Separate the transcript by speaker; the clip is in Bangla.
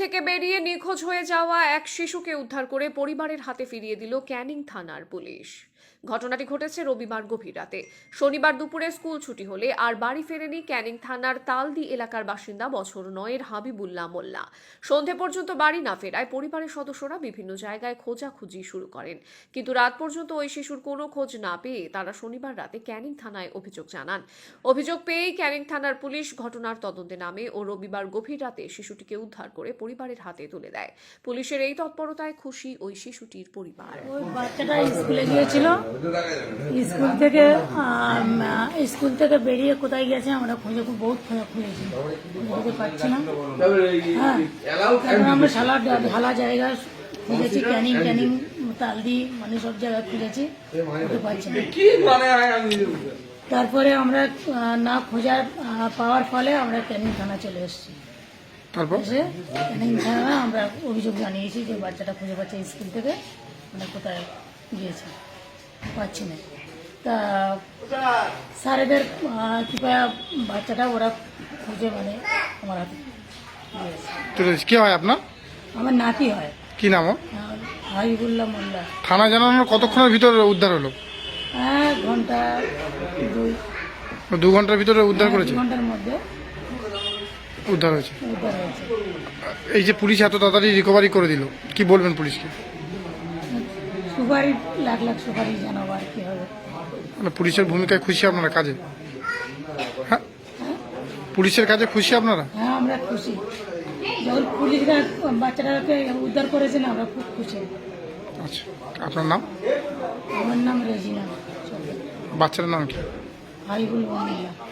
Speaker 1: থেকে বেরিয়ে নিখোঁজ হয়ে যাওয়া এক শিশুকে উদ্ধার করে পরিবারের হাতে ফিরিয়ে দিল ক্যানিং থানার পুলিশ। ঘটনাটি ঘটেছে রবিবার গভীর রাতে। শনিবার দুপুরে স্কুল ছুটি হলে আর বাড়ি ফেরেনি ক্যানিং থানার তালদি এলাকার বাসিন্দা বছর নয়ের হাবিবুল্লাহ মোল্লা। সন্ধে পর্যন্ত বাড়ি না ফেরায় পরিবারের সদস্যরা বিভিন্ন জায়গায় খোঁজাখুঁজি শুরু করেন। কিন্তু রাত পর্যন্ত ওই শিশুর কোনো খোঁজ না পেয়ে তারা শনিবার রাতে ক্যানিং থানায় অভিযোগ জানান। অভিযোগ পেয়েই ক্যানিং থানার পুলিশ ঘটনার তদন্তে নামে ও রবিবার গভীর রাতে শিশুটিকে উদ্ধার করে পরিবারের হাতে তুলে দেয়। পুলিশের এই তৎপরতায় খুশি ওই শিশুটির পরিবার।
Speaker 2: ওই বাচ্চাটা স্কুলে গিয়েছিল। স্কুল থেকে স্কুল থেকে বেরিয়ে কোথায় গেছে আমরা খুঁজে খুব বহুত খোঁজা খুঁজেছি। খুঁজে পাচ্ছি না। হ্যাঁ। তারপরে আমরা সালা ঢালা জায়গা খুঁজেছি ক্যানিং ক্যানিং তালদি মানে সব জায়গায় খুঁজেছি। খুঁজে পাচ্ছি না। তারপরে আমরা আহ, না খোঁজার পাওয়ার ফলে আমরা ক্যানিং থানা চলে এসেছি।
Speaker 3: তারপর?
Speaker 2: আমরা অভিযোগ জানিয়েছি যে বাচ্চাটা খুঁজে পাচ্ছে স্কুল থেকে মানে কোথায় গিয়েছে পাচ্ছি না। তা স্যারেদের কৃপয়া বাচ্চাটা ওরা খুঁজে মানে আমার হাতে দিয়েছে
Speaker 3: তুলে কি? হয় আপনার?
Speaker 2: আমার নাতি হয়।
Speaker 3: কি নাম
Speaker 2: হাবিবুল্লাহ মোল্লা।
Speaker 3: থানা জানানোর কতক্ষণের ভিতরে উদ্ধার হলো?
Speaker 2: এক ঘণ্টা দুই।
Speaker 3: দু ঘণ্টার ভিতরে উদ্ধার করেছে?
Speaker 2: ঘণ্টার মধ্যে।
Speaker 3: উদ্ধার হয়েছে।
Speaker 2: উদ্ধার হয়েছে
Speaker 3: এই যে পুলিশ এত তাড়াতাড়ি রিকভারি করে দিল কি বলবেন পুলিশকে?
Speaker 2: সুপারি লাখ লাখ সুপারি জানাব আর কি হবে।
Speaker 3: মানে পুলিশের ভূমিকায় খুশি আপনারা কাজে? হ্যাঁ? পুলিশের কাজে খুশি আপনারা?
Speaker 2: হ্যাঁ আমরা খুশি। যখন পুলিশরা বাচ্চাটাকে উদ্ধার করেছে না আমরা খুব খুশি।
Speaker 3: আচ্ছা আপনার নাম?
Speaker 2: আমার নাম রেজিনা।
Speaker 3: বাচ্চার নাম কি?
Speaker 2: হাবিবুল মোহাম্মদ।